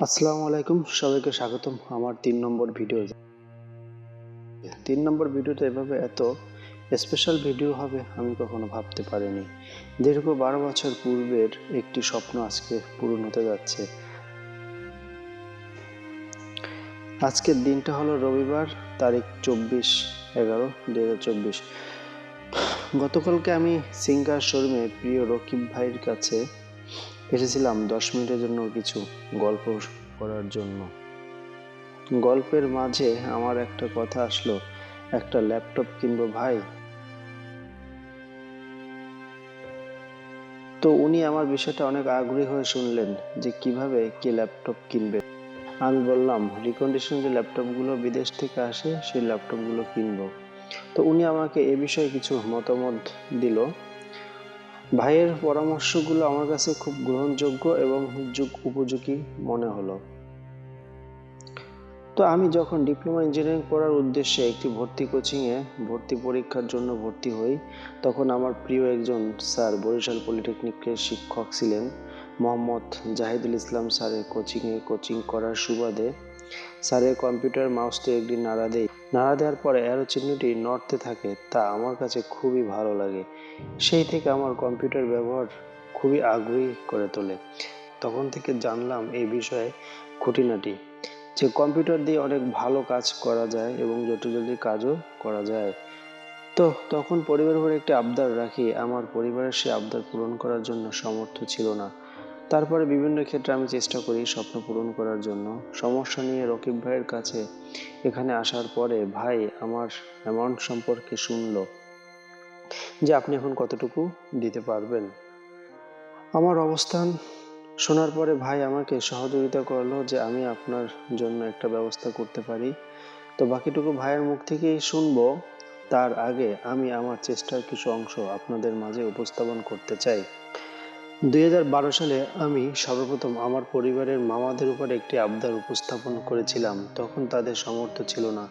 আসসালামু আলাইকুম, সবাইকে স্বাগতম আমার তিন নম্বর ভিডিও তিন নম্বর ভিডিওটা এভাবে এত স্পেশাল ভিডিও হবে আমি কখনো ভাবতে পারিনি। দীর্ঘ বারো বছর পূর্বের একটি স্বপ্ন আজকে পূরণ হতে যাচ্ছে। আজকের দিনটা হলো রবিবার, তারিখ চব্বিশ এগারো দু হাজার চব্বিশ। গতকালকে আমি সিঙ্গার শোরুমে প্রিয় রকিব ভাইয়ের কাছে এসেছিলাম দশ মিনিটের জন্য কিছু গল্প করার জন্য। গল্পের মাঝে আমার একটা কথা আসলো, একটা ল্যাপটপ কিনবো ভাই। তো উনি আমার বিষয়টা অনেক আগ্রহী হয়ে শুনলেন যে কীভাবে কি ল্যাপটপ কিনবে। আমি বললাম রিকন্ডিশন যে ল্যাপটপগুলো বিদেশ থেকে আসে, সেই ল্যাপটপগুলো কিনবো। তো উনি আমাকে এ বিষয়ে কিছু মতামত দিল। ভাইয়ের পরামর্শগুলো আমার কাছে খুব গ্রহণযোগ্য এবং যুগ উপযোগী মনে হলো। তো আমি যখন ডিপ্লোমা ইঞ্জিনিয়ারিং পড়ার উদ্দেশ্যে একটি ভর্তি কোচিংয়ে ভর্তি পরীক্ষার জন্য ভর্তি হই, তখন আমার প্রিয় একজন স্যার বরিশাল পলিটেকনিকের শিক্ষক ছিলেন, মোহাম্মদ জাহিদুল ইসলাম স্যারের কোচিংয়ে কোচিং করার সুবাদে। স্যারের কম্পিউটার মাউসটি একদিন নাড়া দেয় নাড়া দেওয়ার পরে অ্যারো চিহ্নটি নড়তে থাকে, তা আমার কাছে খুবই ভালো লাগে। সেই থেকে আমার কম্পিউটার ব্যবহার খুবই আগ্রহী করে তোলে। তখন থেকে জানলাম এই বিষয়ে খুঁটিনাটি, যে কম্পিউটার দিয়ে অনেক ভালো কাজ করা যায় এবং জটিল জটিল কাজও করা যায়। তো তখন পরিবারের উপর একটি আবদার রাখি, আমার পরিবারের সে আবদার পূরণ করার জন্য সমর্থ ছিল না। তারপরে বিভিন্ন ক্ষেত্রে আমি চেষ্টা করি স্বপ্ন পূরণ করার জন্য। সমস্যা নিয়ে রকিব ভাইয়ের কাছে এখানে আসার পরে, ভাই, আমার অ্যামাউন্ট সম্পর্কে শুনলো যে আপনি এখন কতটুকু দিতে পারবেন? আমার অবস্থান শোনার পরে ভাই আমাকে সহযোগিতা করল যে আমি আপনার জন্য একটা ব্যবস্থা করতে পারি। তো বাকিটুকু ভাইয়ের মুখ থেকেই শুনব। তার আগে আমি আমার চেষ্টার কিছু অংশ আপনাদের মাঝে উপস্থাপন করতে চাই। দুই হাজার বারো সালে আমি সর্বপ্রথম আমার পরিবারের মামাদের উপর একটি আবদার উপস্থাপন করেছিলাম। তখন তাদের সামর্থ্য ছিল না।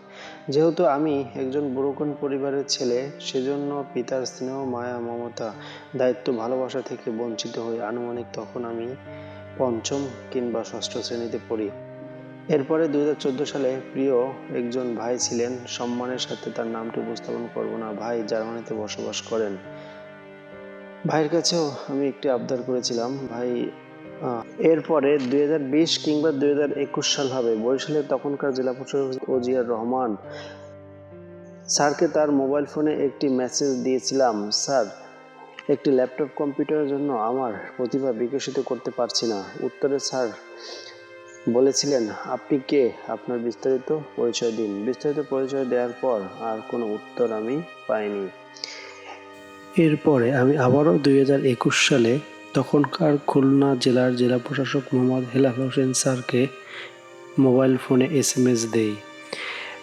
যেহেতু আমি একজন বুড়োকন পরিবারের ছেলে, সেজন্য পিতার স্নেহ, মায়া, মমতা, দায়িত্ব, ভালোবাসা থেকে বঞ্চিত হয়ে আনুমানিক তখন আমি পঞ্চম কিংবা ষষ্ঠ শ্রেণীতে পড়ি। এরপরে দুই হাজার চোদ্দ সালে প্রিয় একজন ভাই ছিলেন। সম্মানের সাথে তার নামটি উপস্থাপন করব না। ভাই জার্মানিতে বসবাস করেন। ভাইয়ের কাছেও আমি একটি আবদার করেছিলাম, ভাই এরপরে দুই হাজার বিশ কিংবা দুই হাজার একুশ সাল হবে বরিশালের তখনকার জেলা প্রশাসক ওজিয়ার রহমান স্যারকে তার মোবাইল ফোনে একটি মেসেজ দিয়েছিলাম, স্যার, একটি ল্যাপটপ কম্পিউটারের জন্য আমার প্রতিভা বিকশিত করতে পারছি না। উত্তরে স্যার বলেছিলেন, আপনি কে? আপনার বিস্তারিত পরিচয় দিন। বিস্তারিত পরিচয় দেওয়ার পর আর কোনো উত্তর আমি পাইনি। এরপরে আমি আবারও দুই হাজার একুশ সালে তখনকার খুলনা জেলার জেলা প্রশাসক মোহাম্মদ হেলাল হোসেন স্যারকে মোবাইল ফোনে এস এম এস দেই।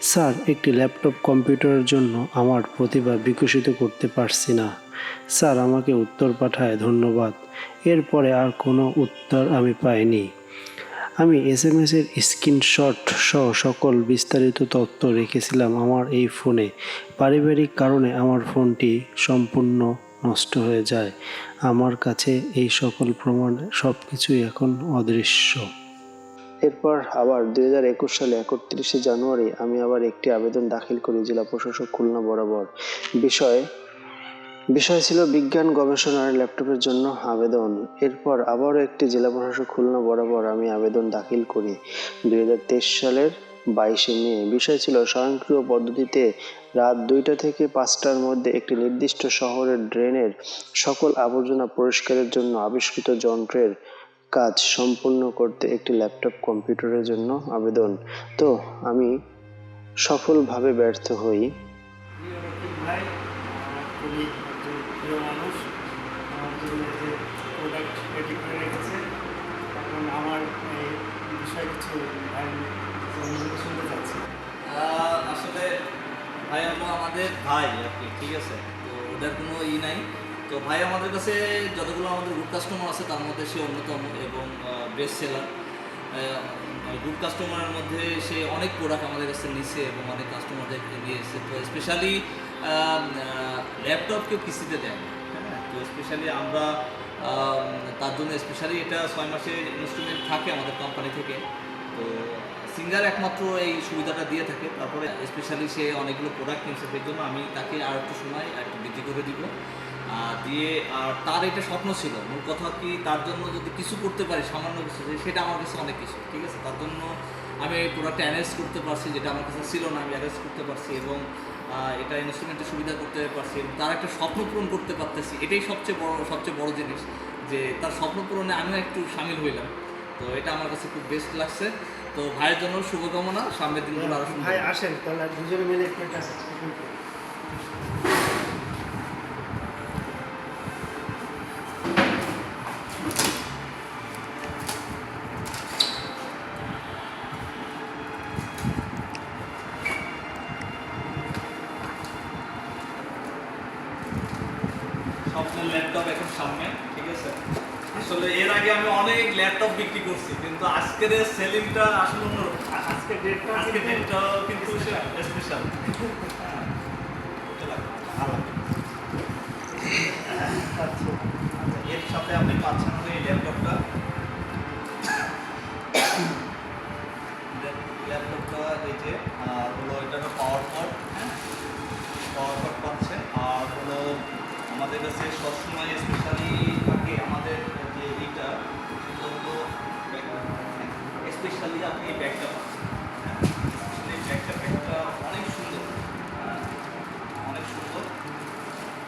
স্যার, একটি ল্যাপটপ কম্পিউটারের জন্য আমার প্রতিভা বিকশিত করতে পারছি না। স্যার, আমাকে উত্তর পাঠায়, ধন্যবাদ। এরপরে আর কোনো উত্তর আমি পাইনি। আমি এস এম এস এর স্ক্রিনশট সহ সকল বিস্তারিত তথ্য রেখেছিলাম আমার এই ফোনে। পারিবারিক কারণে আমার ফোনটি সম্পূর্ণ নষ্ট হয়ে যায়। আমার কাছে এই সকল প্রমাণ সব কিছুই এখন অদৃশ্য। এরপর আবার দুই হাজার একুশ সালে একত্রিশে জানুয়ারি আমি আবার একটি আবেদন দাখিল করি, জেলা প্রশাসক খুলনা বরাবর। বিষয় বিষয় ছিল বিজ্ঞান গবেষণার ল্যাপটপের জন্য আবেদন। এরপর আবারও একটি জেলা প্রশাসক খুলনা বরাবর আমি আবেদন দাখিল করি। দু হাজার তেইশ সালের বাইশে মে। বিষয় ছিল স্বয়ংক্রিয় পদ্ধতিতে রাত দুইটা থেকে পাঁচটার মধ্যে একটি নির্দিষ্ট শহরের ড্রেনের সকল আবর্জনা পরিষ্কারের জন্য আবিষ্কৃত যন্ত্রের কাজ সম্পূর্ণ করতে একটি ল্যাপটপ কম্পিউটারের জন্য আবেদন। তো, আমি সফলভাবে ব্যর্থ হই। প্রিয় মানুষ আমার জন্য যে প্রোডাক্ট রেডি করে রেখেছে, এখন আমার এই বিষয়ে কিছু শুনতে চাচ্ছি। আসলে ভাই হলো আমাদের ভাই আর কি, ঠিক আছে? তো ওটার কোনো ই নাই। তো ভাই আমাদের কাছে যতগুলো আমাদের গ্রুপ কাস্টমার আছে, তার মধ্যে সে অন্যতম এবং বেস্ট সেলার গ্রুপ কাস্টমারের মধ্যে সে অনেক প্রোডাক্ট আমাদের কাছে নিছে এবং অনেক কাস্টমারদেরকে দিয়েছে। তো স্পেশালি ল্যাপটপ কেউ কিস্তিতে দেয় না, হ্যাঁ? তো স্পেশালি আমরা তার জন্য স্পেশালি এটা ছয় মাসের ইনস্ট্রুমেন্ট থাকে আমাদের কোম্পানি থেকে। তো সিঙ্গার একমাত্র এই সুবিধাটা দিয়ে থাকে। তারপরে স্পেশালি সে অনেকগুলো প্রোডাক্ট কিনছে সেই জন্য আমি তাকে আর একটু সময় একটু বৃদ্ধি করে দিব। দিয়ে আর তার এটা স্বপ্ন ছিল। মূল কথা কি তার জন্য যদি কিছু করতে পারি সামান্য কিছু সেটা আমার কাছে অনেক কিছু ঠিক আছে? তার জন্য আমি এই প্রোডাক্টটা অ্যারেঞ্জ করতে পারছি যেটা আমার কাছে ছিল না আমি অ্যারেঞ্জ করতে পারছি এবং এটা ইনস্ট্রুমেন্টের সুবিধা করতে পারছি তার একটা স্বপ্ন পূরণ করতে পারতেছি। এটাই সবচেয়ে বড় সবচেয়ে বড় জিনিস যে তার স্বপ্ন পূরণে আমিও একটু সামিল হইলাম। তো এটা আমার কাছে খুব বেস্ট লাগছে। তো ভাইয়ের জন্য শুভকামনা সামনের দিনগুলো আরও ভাই আসেন তাহলে দুজনে মিলে একটু স্বপ্নের ল্যাপটপ এখন সামনে ঠিক আছে? আসলে এর আগে আমি অনেক ল্যাপটপ বিক্রি করছি কিন্তু আজকের সেলিংটা আসলে অন্যরকম। আজকে ডেটটা আজকে ডেটটা কিন্তু স্পেশাল আচ্ছা এর সাথে আপনি পাচ্ছেন হলো এই ল্যাপটপটা ল্যাপটপটা এই যে আর হলো এটা হলো পাওয়ার পট হ্যাঁ পাওয়ার পট পাচ্ছে আর হলো আমাদের সবসময় স্পেশালি থাকে আমাদের যে এইটা সেটা হলো স্পেশালি আপনি এই ব্যাগটা পাচ্ছেন। হ্যাঁ এই ব্যাগটা ব্যাগটা অনেক সুন্দর। হ্যাঁ, অনেক সুন্দর।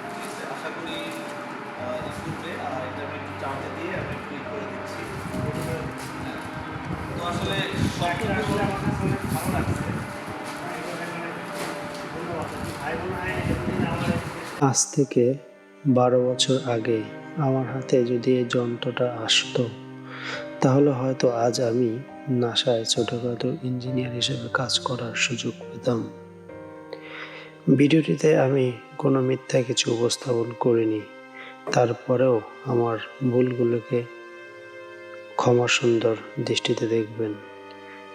ঠিক আছে আশা করি করবে আর এটা আমি একটু চার্জে দিয়ে আমি একটু করে দিচ্ছি। হ্যাঁ। তো আসলে সব আসলে আমার কাছে অনেক ভালো লাগছে। আজ থেকে বারো বছর আগে আমার হাতে যদি এই যন্ত্রটা আসতো, তাহলে হয়তো আজ আমি নাসায় ছোটোখাটো ইঞ্জিনিয়ার হিসেবে কাজ করার সুযোগ পেতাম। ভিডিওটিতে আমি কোনো মিথ্যা কিছু উপস্থাপন করিনি। তারপরেও আমার ভুলগুলোকে ক্ষমা সুন্দর দৃষ্টিতে দেখবেন।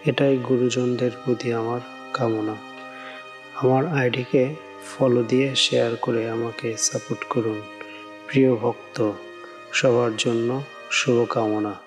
এটাই গুরুজনদের প্রতি আমার কামনা। আমার আইডিকে ফলো দিয়ে শেয়ার করে আমাকে সাপোর্ট করুন। প্রিয় ভক্ত সবার জন্য শুভকামনা।